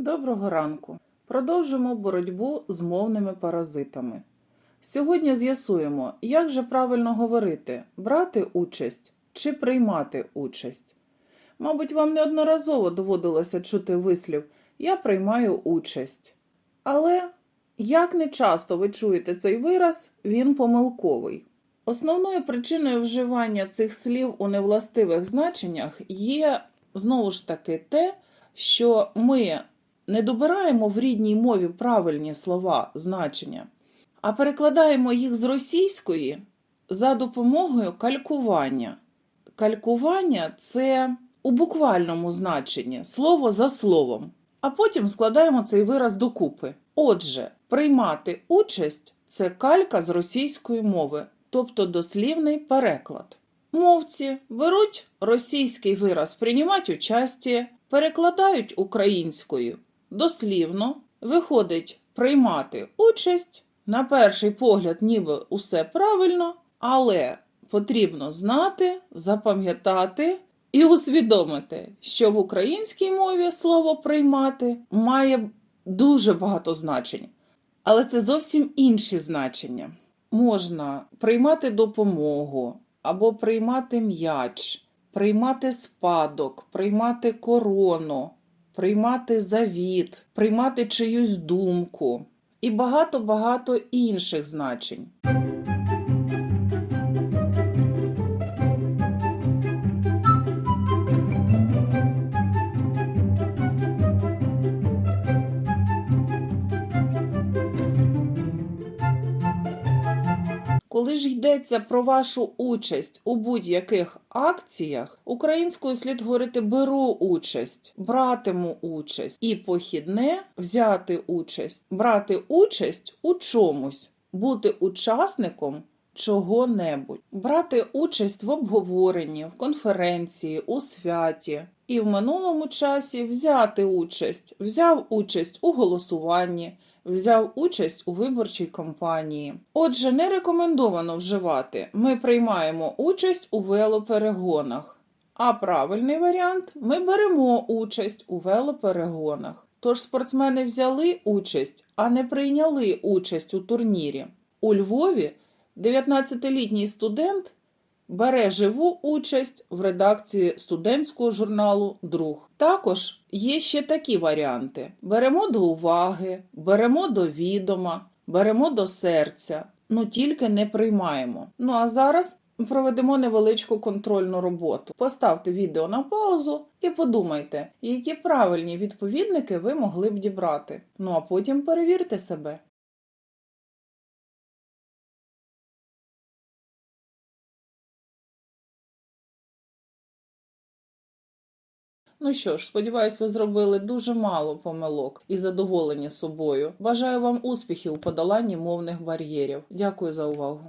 Доброго ранку. Продовжимо боротьбу з мовними паразитами. Сьогодні з'ясуємо, як же правильно говорити брати участь чи приймати участь. Мабуть, вам неодноразово доводилося чути вислів Я приймаю участь. Але як не часто ви чуєте цей вираз, він помилковий. Основною причиною вживання цих слів у невластивих значеннях є знову ж таки те, що ми не добираємо в рідній мові правильні слова, значення, а перекладаємо їх з російської за допомогою калькування. Калькування це у буквальному значенні слово за словом, а потім складаємо цей вираз докупи. Отже, приймати участь це калька з російської мови, тобто дослівний переклад. Мовці беруть російський вираз приймати участі, перекладають українською дослівно, виходить приймати участь. На перший погляд, ніби усе правильно, але потрібно знати, запам'ятати і усвідомити, що в українській мові слово приймати має дуже багато значень. Але це зовсім інші значення. Можна приймати допомогу або приймати м'яч, приймати спадок, приймати корону, приймати завіт, приймати чиюсь думку і багато-багато інших значень. Коли ж йдеться про вашу участь у будь-яких акціях, українською слід говорити беру участь, братиму участь і похідне взяти участь, брати участь у чомусь, бути учасником чого-небудь, брати участь в обговоренні, в конференції, у святі. І в минулому часі взяти участь, взяв участь у голосуванні, взяв участь у виборчій кампанії. Отже, не рекомендовано вживати. Ми приймаємо участь у велоперегонах. А правильний варіант ми беремо участь у велоперегонах. Тож спортсмени взяли участь, а не прийняли участь у турнірі. У Львові 19-літній студент бере живу участь в редакції студентського журналу Друг. Також є ще такі варіанти: беремо до уваги, беремо до відома, беремо до серця, ну тільки не приймаємо. Ну а зараз проведемо невеличку контрольну роботу. Поставте відео на паузу і подумайте, які правильні відповідники ви могли б дібрати. Ну а потім перевірте себе. Ну що ж, сподіваюсь, ви зробили дуже мало помилок і задоволені собою. Бажаю вам успіхів у подоланні мовних бар'єрів. Дякую за увагу.